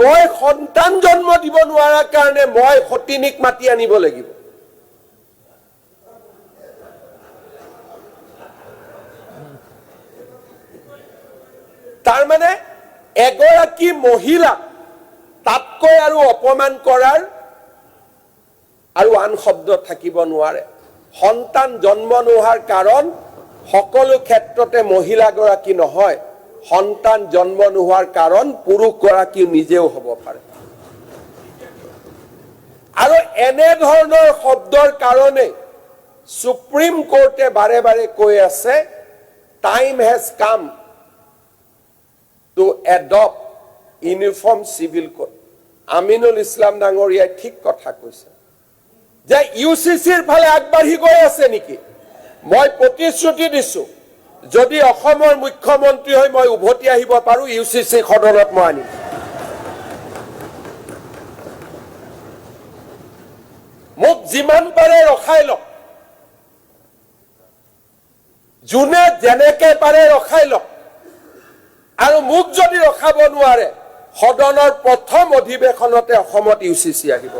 মই সন্তান জন্ম দিব নোৱাৰাৰ কাৰণে মই সতিনীক মাতি আনিব লাগিব। তাৰমানে এগৰাকী মহিলাক তাতকৈ আৰু অপমান কৰাৰ আৰু আন শব্দ থাকিব নোৱাৰে। সন্তান জন্ম নোহোৱাৰ কাৰণ সকলো ক্ষেত্ৰতে মহিলাগৰাকী নহয়। সন্তান জন্ম নোহোৱাৰ কাৰণ পুৰুষগৰাকী নিজেও হ'ব পাৰে। আৰু এনেধৰণৰ শব্দৰ কাৰণে সুপ্ৰিম কোৰ্টে বাৰে বাৰে কৈ আছে time has come to adopt uniform civil code Aminul Islam ডাঙৰীয়াই ঠিক কথা কৈছে। যে ইউ চি চিৰ ফালে আগবাঢ়ি গৈ আছে নেকি? মই প্ৰতিশ্ৰুতি দিছো যদি অসমৰ মুখ্যমন্ত্ৰী হৈ মই উভতি আহিব পাৰো ইউ চি চি সদনত মই আনিম। মোক যিমান পাৰে ৰখাই লওক। যোনে যেনেকে পাৰে ৰখাই লওক। আৰু মোক যদি ৰখাব নোৱাৰে সদনৰ প্ৰথম অধিৱেশনতে অসমত ইউ চি চি আহিব।